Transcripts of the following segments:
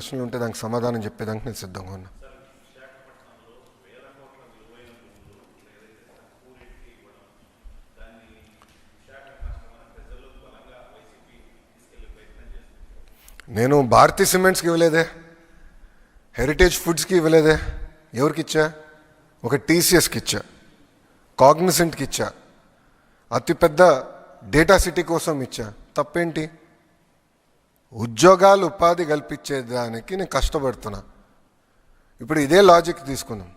ప్రశ్నలు ఉంటే దానికి సమాధానం చెప్పేదానికి నేను సిద్ధంగా ఉన్నా. నేను భారతీ సిమెంట్స్కి ఇవ్వలేదే హెరిటేజ్ ఫుడ్స్కి ఇవ్వలేదే ఎవరికి ఇచ్చా ఒక టీసీఎస్కి ఇచ్చా కాగ్నిసెంట్కి ఇచ్చా అతిపెద్ద డేటా సిటీ కోసం ఇచ్చా తప్పేంటి? ఉద్యోగాలు ఉపాధి కల్పించేదానికి నేను కష్టపడుతున్నా. ఇప్పుడు ఇదే లాజిక్ తీసుకుందాం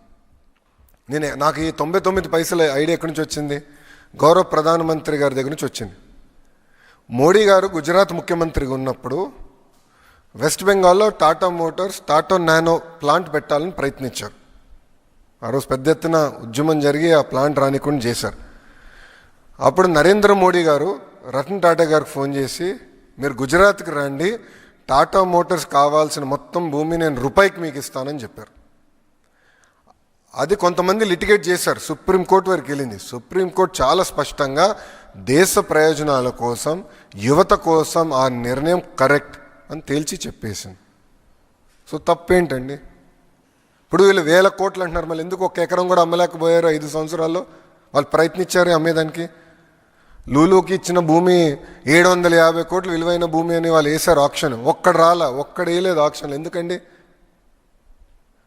నేను నాకు ఈ తొంభై తొమ్మిది పైసల ఐడియా ఎక్కడి నుంచి వచ్చింది? గౌరవ ప్రధానమంత్రి గారి దగ్గర నుంచి వచ్చింది. మోడీ గారు గుజరాత్ ముఖ్యమంత్రిగా ఉన్నప్పుడు వెస్ట్ బెంగాల్లో Tata Motors Tata Nano plant పెట్టాలని ప్రయత్నించారు. ఆ రోజు పెద్ద ఎత్తున ఉద్యమం జరిగి ఆ ప్లాంట్ రానికుండా చేశారు. అప్పుడు నరేంద్ర మోడీ గారు రతన్ టాటా గారికి ఫోన్ చేసి మీరు గుజరాత్కి రండి టాటా మోటార్స్ కావాల్సిన మొత్తం భూమి నేను రూపాయికి మీకు ఇస్తానని చెప్పారు. అది కొంతమంది లిటిగేట్ చేశారు సుప్రీంకోర్టు వరకు వెళ్ళింది. సుప్రీంకోర్టు చాలా స్పష్టంగా దేశ ప్రయోజనాల కోసం యువత కోసం ఆ నిర్ణయం కరెక్ట్ అని తేల్చి చెప్పేసింది. సో తప్పేంటండి? ఇప్పుడు వీళ్ళు వేల కోట్లు అంటున్నారు మళ్ళీ ఎందుకు ఒక ఎకరం కూడా అమ్మలేకపోయారు ఐదు సంవత్సరాల్లో? వాళ్ళు ప్రయత్నించారు అమ్మేదానికి? లూలూకి ఇచ్చిన భూమి ఏడు వందల యాభై కోట్లు విలువైన భూమి అని వాళ్ళు వేశారు ఆప్షన్. ఒక్కడు రాలా ఒక్కడ వేయలేదు ఆప్షన్లు ఎందుకండి?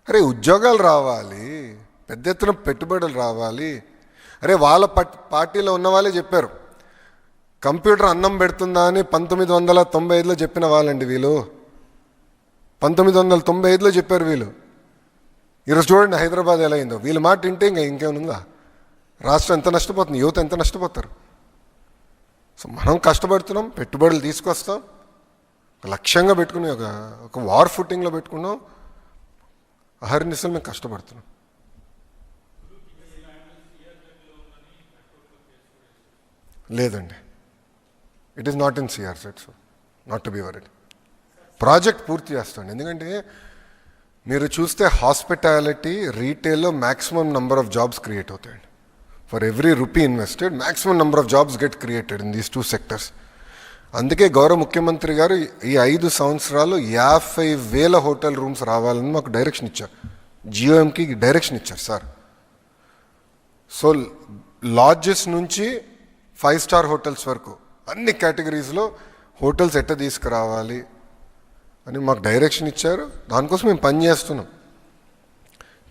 అరే ఉద్యోగాలు రావాలి పెద్ద ఎత్తున పెట్టుబడులు రావాలి. అరే వాళ్ళ పార్టీలో ఉన్న వాళ్ళే చెప్పారు. కంప్యూటర్ అన్నం పెడుతుందా అని పంతొమ్మిది వందల తొంభై ఐదులో చెప్పిన వాళ్ళండి వీళ్ళు. పంతొమ్మిది వందల తొంభై ఐదులో చెప్పారు వీళ్ళు. ఈరోజు చూడండి హైదరాబాద్ ఎలా అయిందో. వీళ్ళ మాట వింటే ఇంకా ఇంకేముందా? రాష్ట్రం ఎంత నష్టపోతుంది? యువత ఎంత నష్టపోతారు? సో మనం కష్టపడుతున్నాం పెట్టుబడులు తీసుకొస్తాం. ఒక లక్ష్యంగా పెట్టుకుని ఒక ఒక వార్ ఫుట్టింగ్లో పెట్టుకున్నాం. అహర్నిశలు మేము కష్టపడుతున్నాం. లేదండి. It is not in CR set so not to be worried project పూర్తి చేస్తాండి ఎందుకంటే మీరు చూస్తే hospitality రీటైల్లో maximum number of jobs create అవుతాయండి. For every rupee invested maximum number of jobs get created in these two sectors అందుకే గౌరవ ముఖ్యమంత్రి గారు ఈ ఐదు సంవత్సరాలు యాభై వేల హోటల్ రూమ్స్ రావాలని మాకు డైరెక్షన్ ఇచ్చారు. జియోఎంకి డైరెక్షన్ ఇచ్చారు సార్ సో లాడ్జెస్ నుంచి ఫైవ్ స్టార్ హోటల్స్ వరకు అన్ని కేటగిరీస్లో హోటల్స్ ఎట్ట తీసుకురావాలి అని మాకు డైరెక్షన్ ఇచ్చారు. దానికోసం మేము పని చేస్తున్నాం.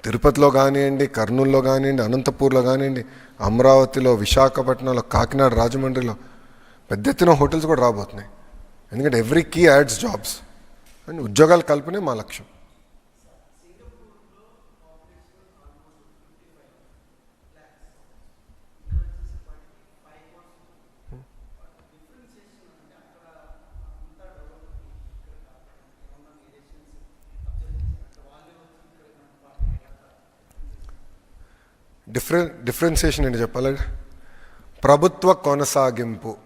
తిరుపతిలో కానివ్వండి కర్నూలులో కానివ్వండి అనంతపూర్లో కానివ్వండి అమరావతిలో విశాఖపట్నంలో కాకినాడ రాజమండ్రిలో పెద్ద ఎత్తున హోటల్స్ కూడా రాబోతున్నాయి. ఎందుకంటే every key adds jobs and ఉద్యోగాల కల్పనే మా లక్ష్యం. డిఫరెన్ డిఫరెన్సియేషన్ ఏంటి చెప్పాలి? ప్రభుత్వ కొనసాగింపు.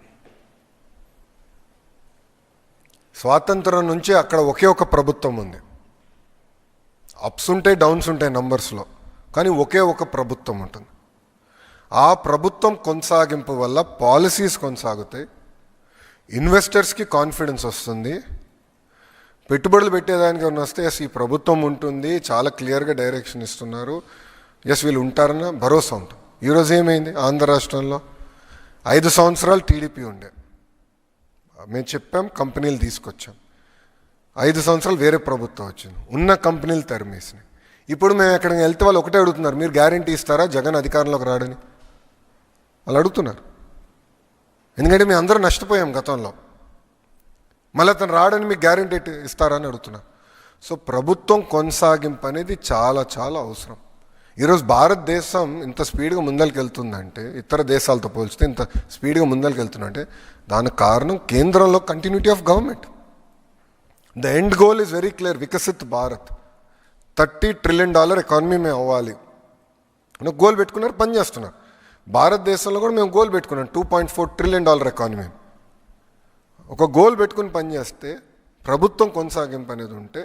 స్వాతంత్రం నుంచి అక్కడ ఒకే ఒక ప్రభుత్వం ఉంది. అప్స్ ఉంటాయి డౌన్స్ ఉంటాయి నంబర్స్లో కానీ ఒకే ఒక ప్రభుత్వం ఉంటుంది. ఆ ప్రభుత్వం కొనసాగింపు వల్ల పాలసీస్ కొనసాగుతాయి. ఇన్వెస్టర్స్కి కాన్ఫిడెన్స్ వస్తుంది. పెట్టుబడులు పెట్టేదానికి ఏమైనా వస్తే ఈ ప్రభుత్వం ఉంటుంది చాలా క్లియర్గా డైరెక్షన్ ఇస్తున్నారు ఎస్ వీళ్ళు ఉంటారన్న భరోసా ఉంటుంది ఈరోజు ఏమైంది? ఆంధ్ర రాష్ట్రంలో ఐదు సంవత్సరాలు టీడీపీ ఉండే. మేము చెప్పాం కంపెనీలు తీసుకొచ్చాం. ఐదు సంవత్సరాలు వేరే ప్రభుత్వం వచ్చింది. ఉన్న కంపెనీలు తరిమేసినాయి. ఇప్పుడు మేము ఎక్కడికి వెళ్తే వాళ్ళు ఒకటే అడుగుతున్నారు మీరు గ్యారంటీ ఇస్తారా? జగన్ అధికారంలోకి రాడని. వాళ్ళు అడుగుతున్నారు. ఎందుకంటే మేము అందరూ నష్టపోయాం గతంలో. మళ్ళీ అతను రాడని మీకు గ్యారంటీ అని అడుగుతున్నాను సో ప్రభుత్వం కొనసాగింపు అనేది చాలా చాలా అవసరం. ఈరోజు భారతదేశం ఇంత స్పీడ్గా ముందరికి వెళ్తుందంటే ఇతర దేశాలతో పోల్చితే ఇంత స్పీడ్గా ముందరికి వెళ్తుందంటే దానికి కారణం కేంద్రంలో continuity of government the end goal is very clear Viksit Bharat. Thirty trillion dollar economy మేము అవ్వాలి. అని గోల్ పెట్టుకున్నారు పని చేస్తున్నారు. భారతదేశంలో కూడా మేము గోల్ పెట్టుకున్నాం two point four trillion dollar economy ఒక గోల్ పెట్టుకుని పనిచేస్తే ప్రభుత్వం కొనసాగింపు అనేది ఉంటే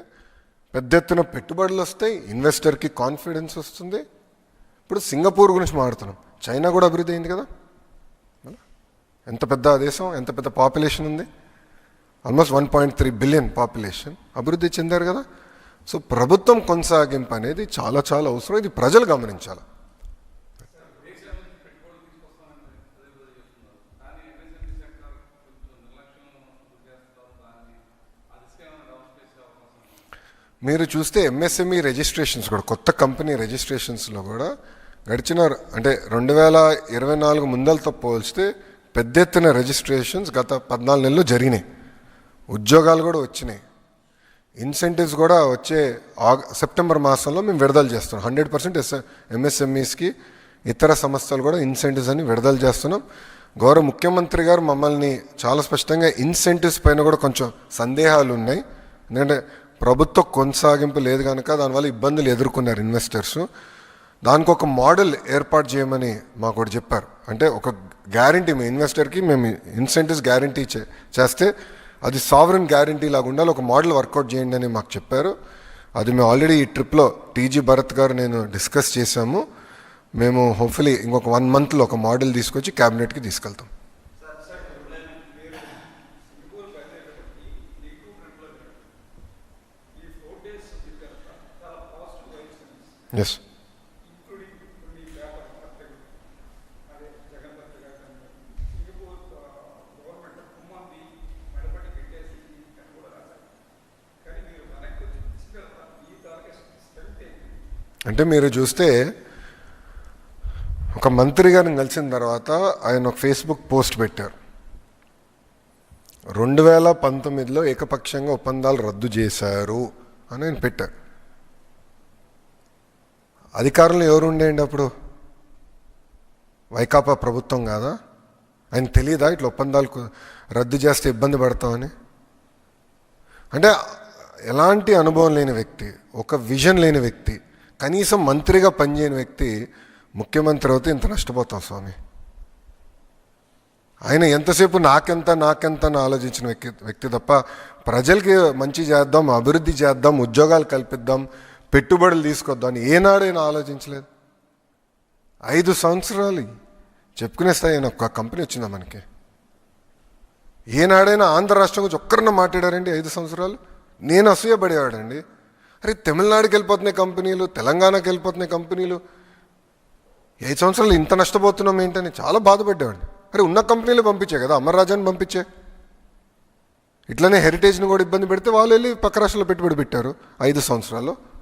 పెద్ద ఎత్తున పెట్టుబడులు వస్తాయి ఇన్వెస్టర్కి కాన్ఫిడెన్స్ వస్తుంది. ఇప్పుడు సింగపూర్ గురించి మాట్లాడుతున్నాం. చైనా కూడా అభివృద్ధి అయింది కదా? ఎంత పెద్ద దేశం ఎంత పెద్ద పాపులేషన్ ఉంది? Almost one point three billion population అభివృద్ధి చెందారు కదా? సో ప్రభుత్వం కొనసాగింపు అనేది చాలా చాలా అవసరం. ఇది ప్రజలు గమనించాలి. మీరు చూస్తే ఎంఎస్ఎంఈ రిజిస్ట్రేషన్స్ కూడా కొత్త కంపెనీ రిజిస్ట్రేషన్స్లో కూడా గడిచిన అంటే రెండు వేల ఇరవై నాలుగు ముందలతో పోల్చితే పెద్ద ఎత్తున రిజిస్ట్రేషన్స్ గత పద్నాలుగు నెలలు జరిగినాయి. ఉద్యోగాలు కూడా వచ్చినాయి. ఇన్సెంటివ్స్ కూడా వచ్చే ఆగ సెప్టెంబర్ మాసంలో మేము విడుదల చేస్తున్నాం. హండ్రెడ్ పర్సెంట్ ఎస్ ఎంఎస్ఎంఈస్కి ఇతర సంస్థలు కూడా ఇన్సెంటివ్స్ అని విడుదల చేస్తున్నాం. గౌరవ ముఖ్యమంత్రి గారు మమ్మల్ని చాలా స్పష్టంగా ఇన్సెంటివ్స్ పైన కూడా కొంచెం సందేహాలు ఉన్నాయి. ఎందుకంటే ప్రభుత్వ కొనసాగింపు లేదు కనుక దానివల్ల ఇబ్బందులు ఎదుర్కొన్నారు ఇన్వెస్టర్స్ దానికి ఒక మోడల్ ఏర్పాటు చేయమని మాకు ఒకటి చెప్పారు. అంటే ఒక గ్యారంటీ మీ ఇన్వెస్టర్కి మేము ఇన్సెంటివ్స్ గ్యారంటీ చే- చేస్తే అది సావరన్ గ్యారంటీ లాగా ఉండాలి. ఒక మోడల్ వర్కౌట్ చేయండి అని మాకు చెప్పారు. అది మేము ఆల్రెడీ ఈ ట్రిప్లో టీజీ భరత్ గారు నేను డిస్కస్ చేశాము. మేము హోప్ఫుల్లీ ఇంకొక వన్ మంత్లో ఒక మోడల్ తీసుకొచ్చి క్యాబినెట్కి తీసుకెళ్తాం. ఎస్ అంటే మీరు చూస్తే ఒక మంత్రి గారిని కలిసిన తర్వాత ఆయన ఒక ఫేస్బుక్ పోస్ట్ పెట్టారు. రెండు వేల పంతొమ్మిదిలో ఏకపక్షంగా ఒప్పందాలు రద్దు చేశారు అని ఆయన పెట్టారు. అధికారంలో ఎవరు ఉండేయండి అప్పుడు? వైకాపా ప్రభుత్వం కాదా? ఆయన తెలియదా ఇట్లా ఒప్పందాలు రద్దు చేస్తే ఇబ్బంది పడతామని? అంటే ఎలాంటి అనుభవం లేని వ్యక్తి ఒక విజన్ లేని వ్యక్తి కనీసం మంత్రిగా పనిచేయని వ్యక్తి ముఖ్యమంత్రి అవుతే ఇంత నష్టపోతాం స్వామి. ఆయన ఎంతసేపు నాకెంత నాకెంత అని ఆలోచించిన వ్యక్తి వ్యక్తి తప్ప ప్రజలకి మంచి చేద్దాం అభివృద్ధి చేద్దాం ఉద్యోగాలు కల్పిద్దాం పెట్టుబడులు తీసుకొద్దామని ఏనాడైనా ఆలోచించలేదు. ఐదు సంవత్సరాలు చెప్పుకునే స్థాయి ఒక కంపెనీ వచ్చిందా మనకి? ఏనాడైనా ఆంధ్ర రాష్ట్రం గురించి ఒక్కరిన మాట్లాడారండి ఐదు సంవత్సరాలు? నేను అసూయపడేవాడండి. అరే తమిళనాడుకి వెళ్ళిపోతున్నాయి కంపెనీలు తెలంగాణకి వెళ్ళిపోతున్నాయి కంపెనీలు. ఐదు సంవత్సరాలు ఇంత నష్టపోతున్నాం ఏంటని చాలా బాధపడ్డామండి అరే ఉన్న కంపెనీలు పంపించే కదా అమర్రాజాని పంపించే. ఇట్లనే హెరిటేజ్ని కూడా ఇబ్బంది పెడితే వాళ్ళు వెళ్ళి పక్క రాష్ట్రంలో పెట్టుబడి పెట్టారు ఐదు సంవత్సరాలు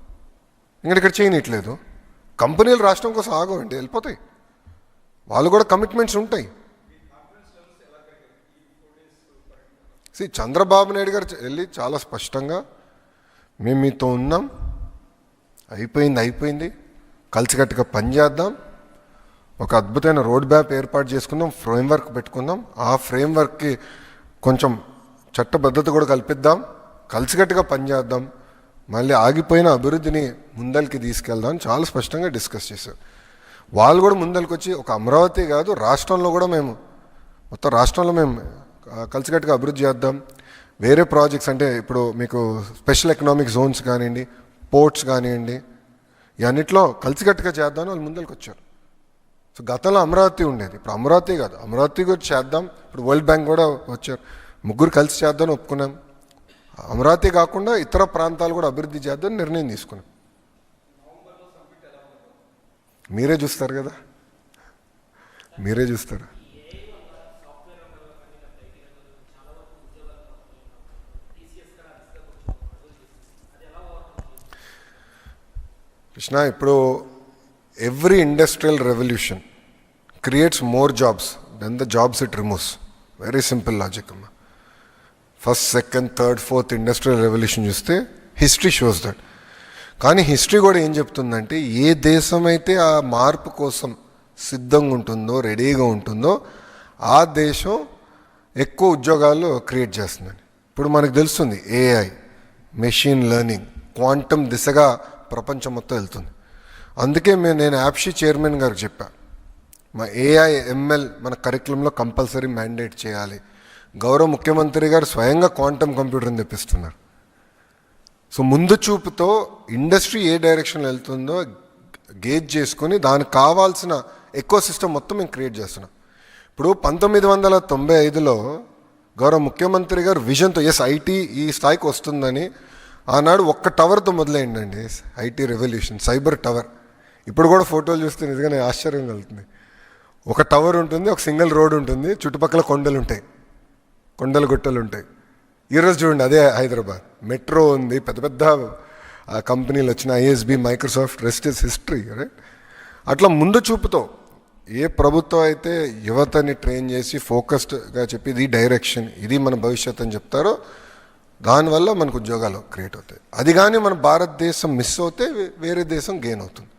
ఇంకా ఇక్కడ చేయనట్లేదు కంపెనీలు రాష్ట్రం కోసం ఆగవండి వెళ్ళిపోతాయి. వాళ్ళు కూడా కమిట్మెంట్స్ ఉంటాయి. సి చంద్రబాబు నాయుడు గారు వెళ్ళి చాలా స్పష్టంగా మేము మీతో ఉన్నాం అయిపోయింది అయిపోయింది కలిసికట్టుగా పనిచేద్దాం ఒక అద్భుతమైన రోడ్ మ్యాప్ ఏర్పాటు చేసుకుందాం ఫ్రేమ్వర్క్ పెట్టుకుందాం ఆ ఫ్రేమ్వర్క్కి కొంచెం చట్టబద్ధత కూడా కల్పిద్దాం కలిసికట్టుగా పనిచేద్దాం మళ్ళీ ఆగిపోయిన అభివృద్ధిని ముందరికి తీసుకెళ్దాం చాలా స్పష్టంగా డిస్కస్ చేశారు. వాళ్ళు కూడా ముందరికి వచ్చి ఒక అమరావతి కాదు రాష్ట్రంలో కూడా మేము మొత్తం రాష్ట్రంలో మేము కలిసికట్టుగా అభివృద్ధి చేద్దాం. వేరే ప్రాజెక్ట్స్ అంటే ఇప్పుడు మీకు స్పెషల్ ఎకనామిక్ జోన్స్ కానివ్వండి పోర్ట్స్ కానివ్వండి ఇవన్నిట్లో కలిసికట్టుగా చేద్దామని వాళ్ళు ముందరికి వచ్చారు. సో గతంలో అమరావతి ఉండేది. ఇప్పుడు అమరావతి కాదు అమరావతి కూడా చేద్దాం. ఇప్పుడు వరల్డ్ బ్యాంక్ కూడా వచ్చారు. ముగ్గురు కలిసి చేద్దామని ఒప్పుకున్నాం. అమరావతి కాకుండా ఇతర ప్రాంతాలు కూడా అభివృద్ధి చేద్దామని నిర్ణయం తీసుకున్నాం. మీరే చూస్తారు కదా. మీరే చూస్తారు. కృష్ణ ఇప్పుడు every industrial revolution creates more jobs than the jobs it removes very simple logic అమ్మా. First second third fourth industrial revolution చూస్తే హిస్టరీ షోస్ దట్. కానీ హిస్టరీ కూడా ఏం చెప్తుందంటే ఏ దేశం అయితే ఆ మార్పు కోసం సిద్ధంగా ఉంటుందో రెడీగా ఉంటుందో ఆ దేశం ఎక్కువ ఉద్యోగాలు క్రియేట్ చేస్తుందని ఇప్పుడు మనకు తెలుస్తుంది ఏఐ మెషిన్ లెర్నింగ్ క్వాంటమ్ దిశగా ప్రపంచం మొత్తం వెళ్తుంది. అందుకే మేము నేను యాప్షీ చైర్మన్ గారికి చెప్పాను మా ఏఐ ఎంఎల్ మన కరికులంలో కంపల్సరీ మ్యాండేట్ చేయాలి. గౌరవ ముఖ్యమంత్రి గారు స్వయంగా క్వాంటమ్ కంప్యూటర్ని తెప్పిస్తున్నారు. సో ముందు చూపుతో ఇండస్ట్రీ ఏ డైరెక్షన్లో వెళ్తుందో గేజ్ చేసుకొని దానికి కావాల్సిన ఎక్కువ సిస్టమ్ మొత్తం మేము క్రియేట్ చేస్తున్నాం. ఇప్పుడు పంతొమ్మిది వందల తొంభై ఐదులో గౌరవ ముఖ్యమంత్రి గారు విజన్తో ఎస్ ఐటీ ఈ స్థాయికి వస్తుందని ఆనాడు ఒక్క టవర్తో మొదలైందండి. IT revolution cyber tower. ఇప్పుడు కూడా ఫోటోలు చూస్తే నిజంగానే ఆశ్చర్యం కలుగుతుంది. ఒక టవర్ ఉంటుంది ఒక సింగిల్ రోడ్ ఉంటుంది చుట్టుపక్కల కొండలు ఉంటాయి కొండలు గుట్టలు ఉంటాయి. ఈరోజు చూడండి అదే హైదరాబాద్. మెట్రో ఉంది పెద్ద పెద్ద ఆ, కంపెనీలు వచ్చిన ISB Microsoft rest is history right అట్లా ముందు చూపుతో ఏ ప్రభుత్వం అయితే యువతని ట్రైన్ చేసి ఫోకస్డ్గా చెప్పి ఇది డైరెక్షన్ ఇది మన భవిష్యత్ అని చెప్తారో దానివల్ల మనకు ఉద్యోగాలు క్రియేట్ అవుతాయి. అది కానీ మన భారతదేశం మిస్ అవుతే వేరే దేశం గెయిన్ అవుతుంది.